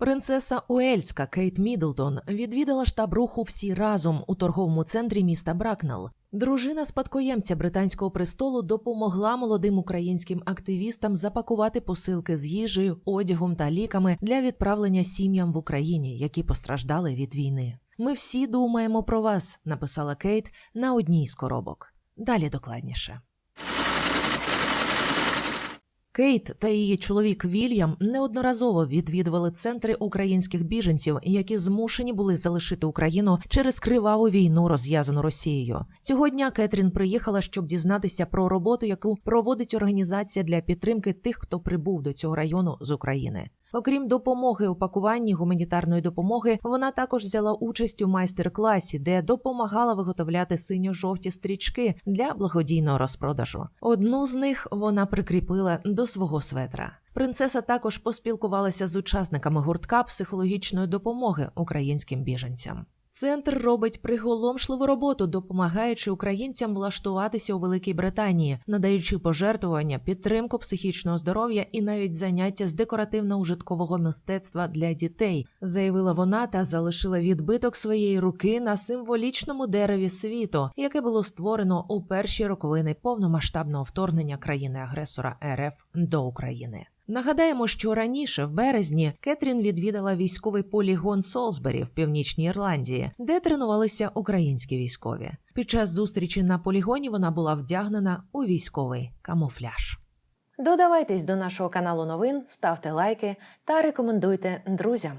Принцеса Уельська Кейт Мідлтон відвідала штаб руху всі разом у торговому центрі міста Бракнелл. Дружина спадкоємця британського престолу допомогла молодим українським активістам запакувати посилки з їжею, одягом та ліками для відправлення сім'ям в Україні, які постраждали від війни. Ми всі думаємо про вас, написала Кейт на одній з коробок. Далі докладніше. Кейт та її чоловік Вільям неодноразово відвідували центри українських біженців, які змушені були залишити Україну через криваву війну, розв'язану Росією. Цього дня Кетрін приїхала, щоб дізнатися про роботу, яку проводить організація для підтримки тих, хто прибув до цього району з України. Окрім допомоги у пакуванні гуманітарної допомоги, вона також взяла участь у майстер-класі, де допомагала виготовляти синьо-жовті стрічки для благодійного розпродажу. Одну з них вона прикріпила до свого светра. Принцеса також поспілкувалася з учасниками гуртка психологічної допомоги українським біженцям. Центр робить приголомшливу роботу, допомагаючи українцям влаштуватися у Великій Британії, надаючи пожертвування, підтримку психічного здоров'я і навіть заняття з декоративно-ужиткового мистецтва для дітей, заявила вона та залишила відбиток своєї руки на символічному дереві світу, яке було створено у перші роковини повномасштабного вторгнення країни-агресора РФ до України. Нагадаємо, що раніше, в березні, Кетрін відвідала військовий полігон Солсбері в північній Ірландії, де тренувалися українські військові. Під час зустрічі на полігоні вона була вдягнена у військовий камуфляж. Додавайтесь до нашого каналу новин, ставте лайки та рекомендуйте друзям.